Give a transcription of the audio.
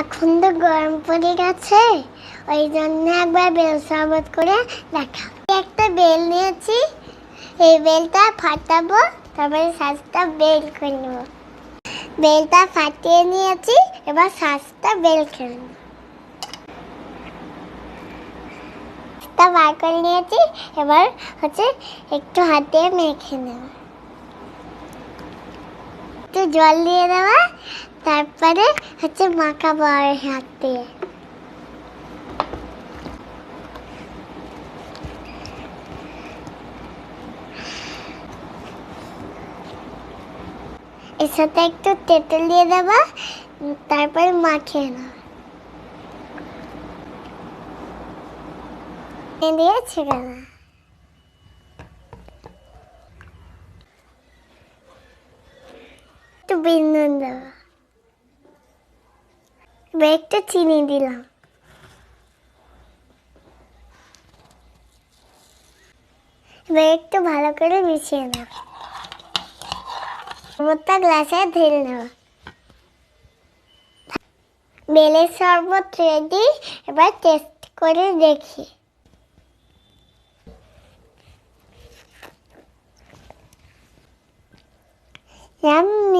এখন তো গরম পড়ে গেছে, ওই জন্য একবার বেল শরবত করে দেখা। একটা বেল নিয়েছি, এই বেলটা ফাটাবো, তারপরে শ্বাসটা বেল করে নেব। বেলটা ফাটিয়ে নিয়েছি, এবার শ্বাসটা বেল করে নেব। তা বার করে নিয়েছি, এবার হচ্ছে একটু হাতে মেখে নেব। একটু জল দিয়ে দেওয়া, তারপরে হচ্ছে মাখাবো আর হাত দিয়ে। এর সাথে একটু তেঁতুল দিয়ে দেবা তারপরে মাখিয়ে নেওয়া। দিয়ে ছেড়ে না বিন্দন। চিনি দিলাম। একটু ভালো করে মিশিয়ে নেব মোটা গ্লাসে ঢেলে বেলের শরবত রেডি এবার টেস্ট করে দেখি। Yummy.